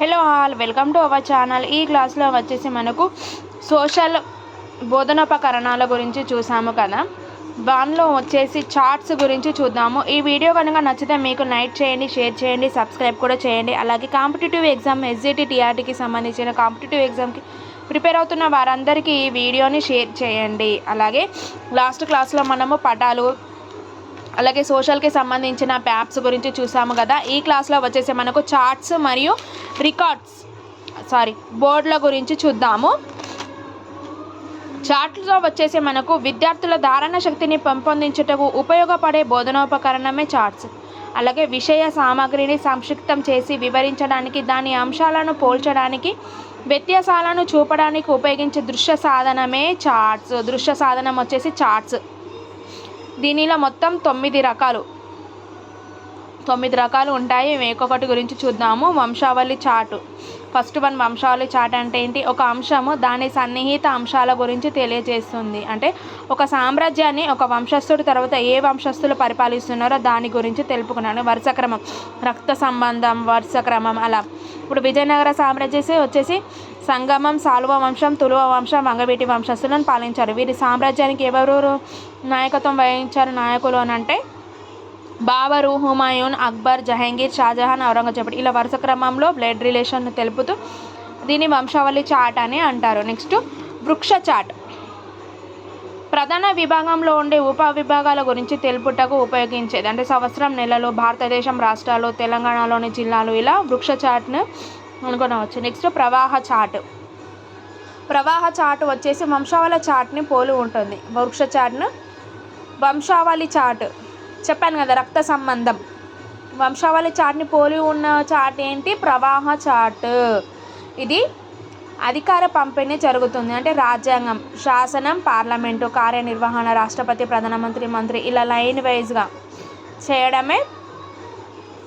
Hello all welcome to our channel. ఈ క్లాస్లో వచ్చేసి మనకు సోషల్ బోధనోపకరణాల గురించి చూసాము కదా. దానిలో వచ్చేసి చార్ట్స్ గురించి చూద్దాము. ఈ వీడియో కనుక నచ్చితే మీకు నైట్ చేయండి షేర్ చేయండి సబ్స్క్రైబ్ కూడా చేయండి. అలాగే కాంపిటేటివ్ ఎగ్జామ్ ఎస్జిటి టీఆర్టీకి సంబంధించిన కాంపిటేటివ్ ఎగ్జామ్కి ప్రిపేర్ అవుతున్న వారందరికీ ఈ వీడియోని షేర్ చేయండి. అలాగే లాస్ట్ క్లాస్లో మనము పటాలు అలాగే సోషల్కి సంబంధించిన ప్యాప్స్ గురించి చూసాము కదా. ఈ క్లాస్లో వచ్చేసి మనకు చార్ట్స్ మరియు రికార్డ్స్ సారీ బోర్డుల గురించి చూద్దాము. చార్ట్లతో వచ్చేసి మనకు విద్యార్థుల ధారణ శక్తిని పెంపొందించుటకు ఉపయోగపడే బోధనోపకరణమే చార్ట్స్ అలాగే విషయ సామాగ్రిని సంక్షిప్తం చేసి వివరించడానికి దాని అంశాలను పోల్చడానికి వ్యత్యాసాలను చూపడానికి ఉపయోగించే దృశ్య సాధనమే చార్ట్స్ దృశ్య సాధనం వచ్చేసి చార్ట్స్ దీనిలో మొత్తం తొమ్మిది రకాలు. తొమ్మిది రకాలు ఉంటాయి. ఒక్కొక్కటి గురించి చూద్దాము. వంశావళి చాటు. ఫస్ట్ వన్ వంశావళి చాట్ అంటే ఏంటి? ఒక అంశము దాని సన్నిహిత అంశాల గురించి తెలియజేస్తుంది. అంటే ఒక సామ్రాజ్యాన్ని ఒక వంశస్థుడి తర్వాత ఏ వంశస్థులు పరిపాలిస్తున్నారో దాని గురించి తెలుపుకున్నాను వరుస క్రమం రక్త సంబంధం వరుస క్రమం అలా. ఇప్పుడు విజయనగర సామ్రాజ్యం వచ్చేసి సంగమం సాల్వ వంశం తులువ వంశం వంగవీటి వంశస్థులను పాలించారు. వీరి సామ్రాజ్యానికి ఎవరు నాయకత్వం వహించారు నాయకులు అని అంటే బాబరు హుమాయూన్ అక్బర్ జహంగీర్ షాజహాన్ ఔరంగజేబు ఇలా వరుస క్రమంలో బ్లడ్ రిలేషన్ తెలుపుతూ దీని వంశావళి చాట్ అని అంటారు. నెక్స్ట్ వృక్ష చాట్ ప్రధాన విభాగంలో ఉండే ఉప విభాగాల గురించి తెలుపుటకు ఉపయోగించేది. అంటే సంవత్సరం నెలలు భారతదేశం రాష్ట్రాలు తెలంగాణలోని జిల్లాలు ఇలా వృక్ష చాట్ను అనుకునవచ్చు. నెక్స్ట్ ప్రవాహ చాట్ ప్రవాహ చాట్ వచ్చేసి వంశావళి చాట్ని పోలి ఉంటుంది. వృక్ష చాట్ను వంశావళి చాట్ చెప్పాను కదా రక్త సంబంధం. వంశావళి చాట్ని పోలి ఉన్న చాట్ ఏంటి? ప్రవాహ చాట్ ఇది అధికార పంపిణీ జరుగుతుంది. అంటే రాజ్యాంగం శాసనం పార్లమెంటు కార్యనిర్వహణ రాష్ట్రపతి ప్రధానమంత్రి మంత్రి ఇలా లైన్ వైజ్గా చేయడమే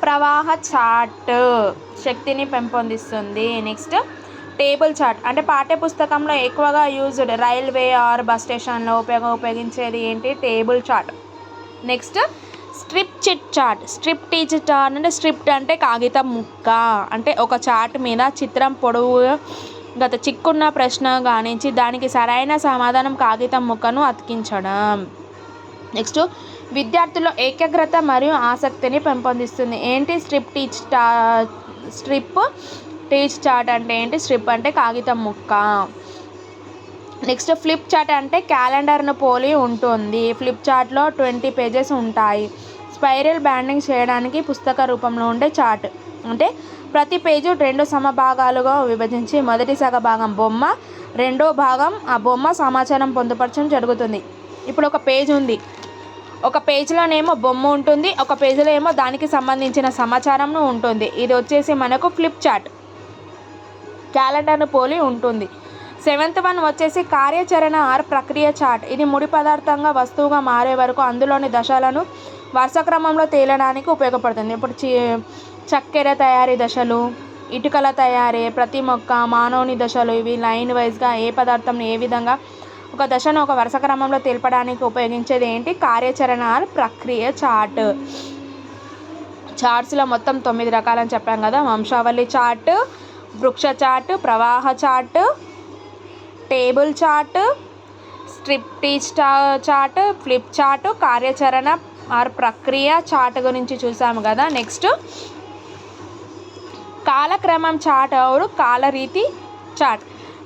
ప్రవాహ చాట్ శక్తిని పెంపొందిస్తుంది. నెక్స్ట్ టేబుల్ చాట్ అంటే పాఠ్యపుస్తకంలో ఎక్కువగా యూజ్డ్ రైల్వే ఆర్ బస్ స్టేషన్లో ఉపయోగ ఉపయోగించేది ఏంటి? Table chart next strip chit chart strip teach chart అంటే స్ట్రిప్ట్ అంటే కాగితం ముక్క. అంటే ఒక చాట్ మీద చిత్రం పొడవు గత చిక్కున్న ప్రశ్న గానించి దానికి సరైన సమాధానం కాగితం ముక్కను అతికించడం. నెక్స్ట్ విద్యార్థుల్లో ఏకాగ్రత మరియు ఆసక్తిని పెంపొందిస్తుంది. ఏంటి స్ట్రిప్ టీచ్ టా స్ట్రిప్ టీచ్ చాట్ అంటే ఏంటి? స్ట్రిప్ అంటే కాగితం ముక్క. నెక్స్ట్ ఫ్లిప్ చాట్ అంటే క్యాలెండర్ను పోలి ఉంటుంది. ఫ్లిప్ చాట్లో ట్వంటీ పేజెస్ ఉంటాయి. స్పైరల్ బ్యాండింగ్ చేయడానికి పుస్తక రూపంలో ఉండే చాట్ అంటే ప్రతి పేజీ రెండు సమభాగాలుగా విభజించి మొదటి సగ భాగం బొమ్మ రెండో భాగం ఆ బొమ్మ సమాచారం పొందుపరచడం జరుగుతుంది. ఇప్పుడు ఒక పేజ్ ఉంది. ఒక పేజీలోనేమో బొమ్మ ఉంటుంది ఒక పేజీలో ఏమో దానికి సంబంధించిన సమాచారం ఉంటుంది. ఇది వచ్చేసి మనకు ఫ్లిప్ చాట్ క్యాలెండర్ను పోలి ఉంటుంది. సెవెంత్ వన్ వచ్చేసి కార్యాచరణ ఆర్ ప్రక్రియ చాట్ ఇది ముడి పదార్థంగా వస్తువుగా మారే వరకు అందులోని దశలను వరుస క్రమంలో తేలడానికి ఉపయోగపడుతుంది. ఇప్పుడు చక్కెర తయారీ దశలు ఇటుకల తయారీ ప్రతి మొక్క మానవుని దశలు ఇవి లైన్ వైజ్గా ఏ పదార్థం ఏ విధంగా ఒక దశను ఒక వరుస క్రమంలో తెలపడానికి ఉపయోగించేది ఏంటి? కార్యాచరణ ప్రక్రియ చాట్ చార్ట్స్లో మొత్తం తొమ్మిది రకాలని చెప్పాం కదా. వంశావళి చార్ట్ వృక్ష చాట్ ప్రవాహ chart table chart strip tease chart flip chart కార్యాచరణ ఆర్ ప్రక్రియ చాట్ గురించి చూసాము కదా. నెక్స్ట్ కాలక్రమం చాట్ అవుడు కాలరీతి చాట్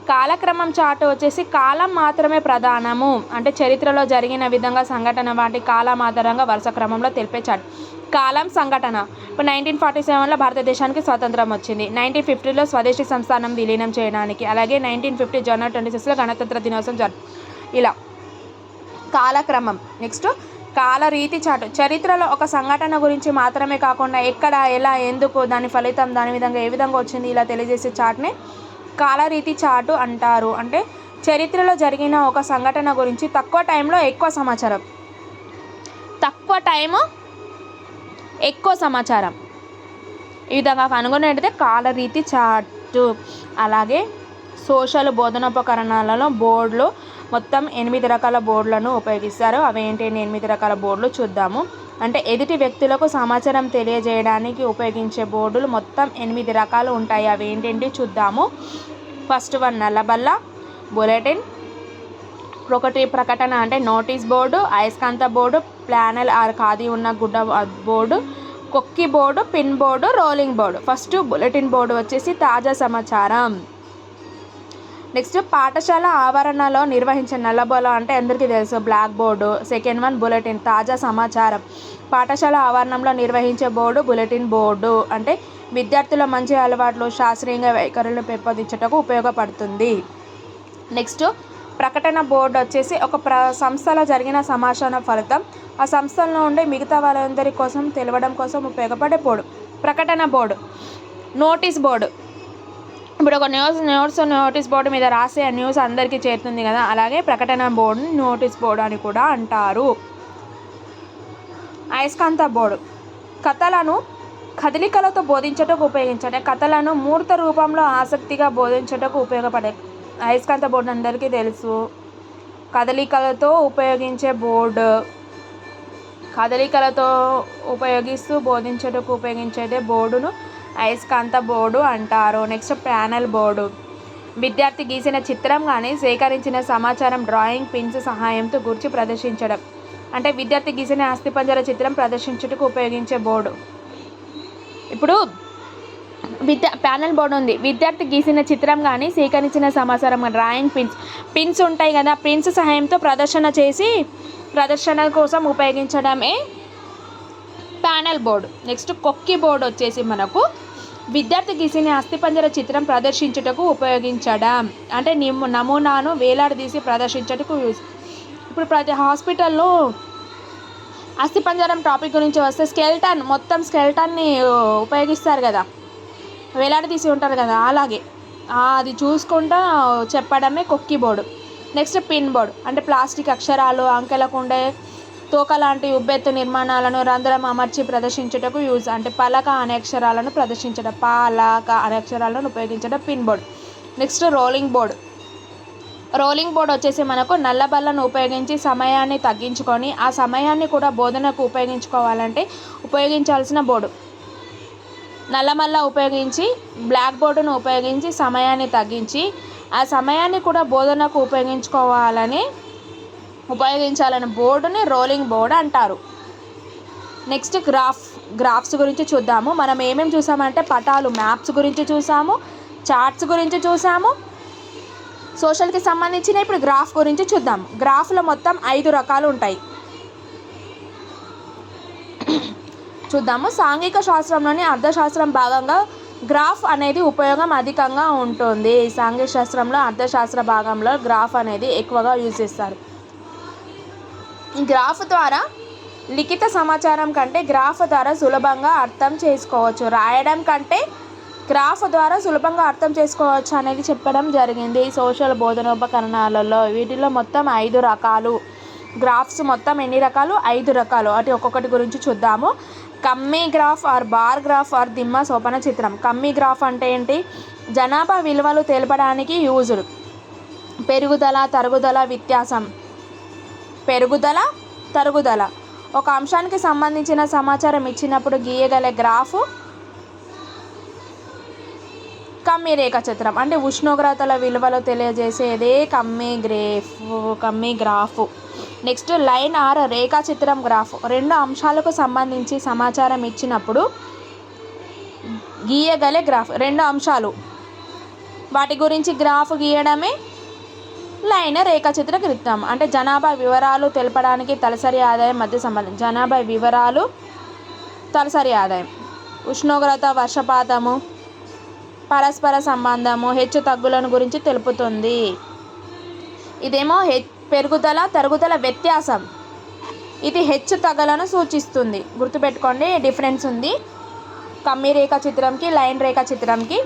కాలక్రమం చాట్ వచ్చేసి కాలం మాత్రమే ప్రధానము. అంటే చరిత్రలో జరిగిన విధంగా సంఘటన వాటి కాలం ఆధారంగా వరుస క్రమంలో తెలిపే చాట్ కాలం సంఘటన. ఇప్పుడు నైన్టీన్ ఫార్టీ సెవెన్లో భారతదేశానికి స్వాతంత్రం వచ్చింది. నైన్టీన్ ఫిఫ్టీలో స్వదేశీ సంస్థానం విలీనం చేయడానికి అలాగే నైన్టీన్ ఫిఫ్టీ జనవరి ట్వంటీ సిక్స్లో గణతంత్ర దినోత్సవం జరు ఇలా. కాలక్రమం. నెక్స్ట్ కాలరీతి చాటు. చరిత్రలో ఒక సంఘటన గురించి మాత్రమే కాకుండా ఎక్కడ ఎలా ఎందుకు దాని ఫలితం దాని విధంగా ఏ విధంగా వచ్చింది ఇలా తెలియజేసే చాట్ని కాలరీతి చాటు అంటారు. అంటే చరిత్రలో జరిగిన ఒక సంఘటన గురించి తక్కువ టైంలో ఎక్కువ సమాచారం. తక్కువ టైము ఎక్కువ సమాచారం. ఈ విధంగా కనుగొనేటైతే కాలరీతి చాటు. అలాగే సోషల్ బోధనోపకరణాలలో బోర్డులు మొత్తం ఎనిమిది రకాల బోర్డులను ఉపయోగిస్తారు. అవి ఏంటి? ఎనిమిది రకాల బోర్డులు చూద్దాము. అంటే ఎదుటి వ్యక్తులకు సమాచారం తెలియజేయడానికి ఉపయోగించే బోర్డులు మొత్తం ఎనిమిది రకాలు ఉంటాయి. అవి ఏంటంటే చూద్దాము. ఫస్ట్ వన్ నల్లబల్ల బులెటిన్ ఒకటి ప్రకటన అంటే నోటీస్ బోర్డు అయస్కాంత బోర్డు ప్లానల్ ఆర్ ఖాదీ ఉన్న గుడ్డ board కొక్కి board pin board rolling board. First bulletin board వచ్చేసి తాజా సమాచారం. నెక్స్ట్ పాఠశాల ఆవరణలో నిర్వహించిన నల్లబోల అంటే అందరికీ తెలుసు. Black board second one bulletin తాజా సమాచారం. పాఠశాల ఆవరణంలో నిర్వహించే బోర్డు బులెటిన్ బోర్డు అంటే విద్యార్థుల మంచి అలవాట్లు శాస్త్రీయంగా వైఖరులను పెంపొందించటకు ఉపయోగపడుతుంది. నెక్స్ట్ ప్రకటన బోర్డు వచ్చేసి ఒక ప్ర సంస్థలో జరిగిన సమాచార ఫలితం. ఆ సంస్థలో ఉండే మిగతా వాళ్ళందరి కోసం తెలవడం కోసం ఉపయోగపడే బోర్డు. ప్రకటన బోర్డు. Notice board. ఇప్పుడు ఒక న్యూస్ న్యూస్ నోటీస్ బోర్డు మీద రాసే న్యూస్ అందరికీ చేరుతుంది కదా? అలాగే ప్రకటన బోర్డుని నోటీస్ బోర్డు అని కూడా అంటారు. అయస్కాంత బోర్డు. కథలను కదలికలతో బోధించటకు ఉపయోగించే కథలను మూర్త రూపంలో ఆసక్తిగా బోధించటకు ఉపయోగపడే అయస్కాంత బోర్డు అందరికీ తెలుసు. కదలికలతో ఉపయోగించే బోర్డు. కదలికలతో ఉపయోగిస్తూ బోధించటకు ఉపయోగించేదే బోర్డును అయస్కాంత బోర్డు అంటారు. Next panel board. విద్యార్థి గీసిన చిత్రం కానీ సేకరించిన సమాచారం డ్రాయింగ్ పిన్స్ సహాయంతో గుర్చి ప్రదర్శించడం. అంటే విద్యార్థి గీసిన అస్థిపంజర చిత్రం ప్రదర్శించుటకు ఉపయోగించే బోర్డు. ఇప్పుడు విద్యా ప్యానల్ బోర్డు ఉంది. విద్యార్థి గీసిన చిత్రం కానీ సేకరించిన సమాచారం కానీ డ్రాయింగ్ పిన్స్ పిన్స్ ఉంటాయి కదా పిన్స్ సహాయంతో ప్రదర్శన చేసి ప్రదర్శన కోసం ఉపయోగించడమే ప్యానల్ బోర్డు. నెక్స్ట్ కొక్కి బోర్డు వచ్చేసి మనకు విద్యార్థి గీసిన అస్థిపంజర చిత్రం ప్రదర్శించుటకు ఉపయోగించడం. అంటే నిమ్ నమూనాను వేలాడదీసి ప్రదర్శించుటకు యూజ్. ఇప్పుడు ప్రతి హాస్పిటల్లో అస్థిపంజరం టాపిక్ గురించి వస్తే స్కెల్టన్ మొత్తం స్కెల్టన్ని ఉపయోగిస్తారు కదా. వేలాడదీసి ఉంటారు కదా అలాగే. అది చూసుకుంటా చెప్పడమే కొక్కి బోర్డు. Next pin board. అంటే ప్లాస్టిక్ అక్షరాలు అంకెలకు ఉండే తోక లాంటి ఉబ్బెత్తు నిర్మాణాలను రంధ్రం అమర్చి ప్రదర్శించుటకు యూజ్ అంటే పలక అనే అక్షరాలను ప్రదర్శించడం పాలక అనే అక్షరాలను ఉపయోగించడం pin board. Next rolling board. Rolling board వచ్చేసి మనకు నల్ల బల్లను ఉపయోగించి సమయాన్ని తగ్గించుకొని ఆ సమయాన్ని కూడా బోధనకు ఉపయోగించుకోవాలంటే ఉపయోగించాల్సిన బోర్డు. నల్లమల్ల ఉపయోగించి బ్లాక్ బోర్డును ఉపయోగించి సమయాన్ని తగ్గించి ఆ సమయాన్ని కూడా బోధనకు ఉపయోగించుకోవాలని ఉపయోగించాలని బోర్డుని రోలింగ్ బోర్డ్ అంటారు. నెక్స్ట్ గ్రాఫ్ గ్రాఫ్స్ గురించి చూద్దాము. మనం ఏమేమి చూసామంటే పటాలు మ్యాప్స్ గురించి చూసాము చార్ట్స్ గురించి చూసాము. సోషల్కి సంబంధించిన ఇప్పుడు గ్రాఫ్ గురించి చూద్దాం. గ్రాఫ్లో మొత్తం ఐదు రకాలు ఉంటాయి. చూద్దాము. సాంఘిక శాస్త్రంలోని అర్థశాస్త్రం భాగంగా గ్రాఫ్ అనేది ఉపయోగం అధికంగా ఉంటుంది. సాంఘిక శాస్త్రంలో అర్థశాస్త్ర భాగంలో గ్రాఫ్ అనేది ఎక్కువగా యూజ్ చేస్తారు. గ్రాఫ్ ద్వారా లిఖిత సమాచారం కంటే గ్రాఫ్ ద్వారా సులభంగా అర్థం చేసుకోవచ్చు. రాయడం కంటే గ్రాఫ్ ద్వారా సులభంగా అర్థం చేసుకోవచ్చు అనేది చెప్పడం జరిగింది. సోషల్ బోధనోపకరణాలలో వీటిలో మొత్తం ఐదు రకాలు. గ్రాఫ్స్ మొత్తం ఎన్ని రకాలు? ఐదు రకాలు. అటు ఒక్కొక్కటి గురించి చూద్దాము. కమ్మీ graph or bar graph or దిమ్మ సోపన చిత్రం. కమ్మీ గ్రాఫ్ అంటే ఏంటి? జనాభా విలువలు తెలపడానికి యూజుడు. పెరుగుదల తరుగుదల వ్యత్యాసం. పెరుగుదల తరుగుదల. ఒక అంశానికి సంబంధించిన సమాచారం ఇచ్చినప్పుడు గీయగల గ్రాఫ్. కమ్మీ రేఖాచిత్రం అంటే ఉష్ణోగ్రతల విలువలు తెలియజేసేదే కమ్మీ గ్రేఫ్ కమ్మీ గ్రాఫ్. నెక్స్ట్ లైన్ ఆర్ రేఖాచిత్రం గ్రాఫ్. రెండు అంశాలకు సంబంధించి సమాచారం ఇచ్చినప్పుడు గీయగలే గ్రాఫ్. రెండు అంశాలు. వాటి గురించి గ్రాఫ్ గీయడమే. లైన్ రేఖాచిత్ర క్రితం అంటే జనాభా వివరాలు తెలపడానికి తలసరి ఆదాయం మధ్య సంబంధం. జనాభా వివరాలు తలసరి ఆదాయం. ఉష్ణోగ్రత వర్షపాతము పరస్పర సంబంధము హెచ్చు తగ్గులను గురించి తెలుపుతుంది. ఇదేమో హె పెరుగుదల తరుగుదల వ్యత్యాసం. ఇది హెచ్చు తగ్గలను సూచిస్తుంది. గుర్తుపెట్టుకోండి డిఫరెన్స్ ఉంది. కమ్మి రేఖా చిత్రంకి లైన్ రేఖా చిత్రంకి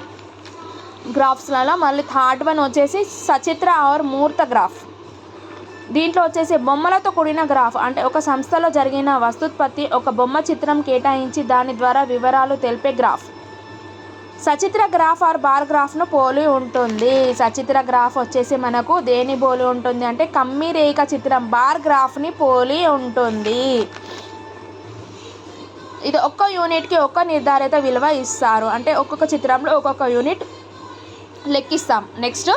గ్రాఫ్స్లలో మళ్ళీ థర్డ్ వన్ వచ్చేసి సచిత్ర ఆర్ మూర్త గ్రాఫ్ దీంట్లో వచ్చేసి బొమ్మలతో కూడిన గ్రాఫ్ అంటే ఒక సంస్థలో జరిగిన వస్తుత్పత్తి ఒక బొమ్మ చిత్రం కేటాయించి దాని ద్వారా వివరాలు తెలిపే గ్రాఫ్ సచిత్ర గ్రాఫ్ ఆర్ బార్ గ్రాఫ్ను పోలి ఉంటుంది. సచిత్ర గ్రాఫ్ వచ్చేసి మనకు దేని పోలి ఉంటుంది అంటే కమ్మి రేఖ చిత్రం బార్ గ్రాఫ్ని పోలి ఉంటుంది. ఇది ఒక్క యూనిట్కి ఒక్క నిర్ధారిత విలువ ఇస్తారు. అంటే ఒక్కొక్క చిత్రంలో ఒక్కొక్క యూనిట్ లెక్కిస్తాం. నెక్స్ట్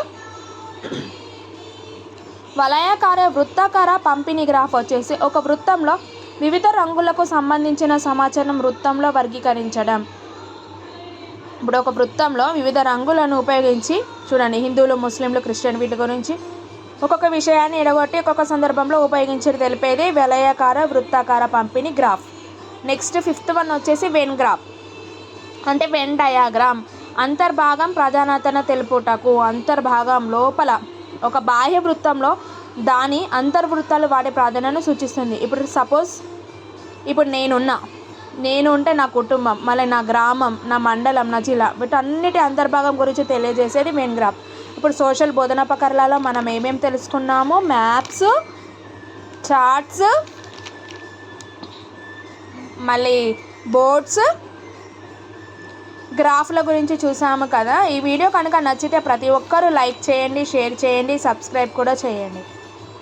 వలయాకార వృత్తాకార పంపిణీ గ్రాఫ్ వచ్చేసి ఒక వృత్తంలో వివిధ రంగులకు సంబంధించిన సమాచారం వృత్తంలో వర్గీకరించడం. ఇప్పుడు ఒక వృత్తంలో వివిధ రంగులను ఉపయోగించి చూడండి హిందువులు ముస్లింలు క్రిస్టియన్ వీటి గురించి. ఒక్కొక్క విషయాన్ని ఎడగొట్టి ఒక్కొక్క సందర్భంలో ఉపయోగించి తెలిపేది వలయాకార వృత్తాకార పంపిణీ గ్రాఫ్. నెక్స్ట్ ఫిఫ్త్ వన్ వచ్చేసి వెన్ గ్రాఫ్ అంటే వెన్ డయాగ్రామ్ అంతర్భాగం ప్రధానతను తెలుపుటకు అంతర్భాగం లోపల ఒక బాహ్య వృత్తంలో దాని అంతర్వృత్తాలు వాడే ప్రాధాన్యతను సూచిస్తుంది. ఇప్పుడు సపోజ్ ఇప్పుడు నేనున్నా. నేను ఉంటే నా కుటుంబం మళ్ళీ నా గ్రామం నా మండలం నా జిల్లా వీటన్నిటి అంతర్భాగం గురించి తెలియజేసేది మెయిన్ గ్రాఫ్ ఇప్పుడు సోషల్ బోధనోపకరణాలలో మనం ఏమేమి తెలుసుకున్నాము? మ్యాప్స్ చార్ట్స్ మళ్ళీ బోర్డ్స్ గ్రాఫ్ల గురించి చూసాము కదా. ఈ వీడియో కనుక నచ్చితే ప్రతి ఒక్కరూ లైక్ చేయండి షేర్ చేయండి సబ్స్క్రైబ్ కూడా చేయండి.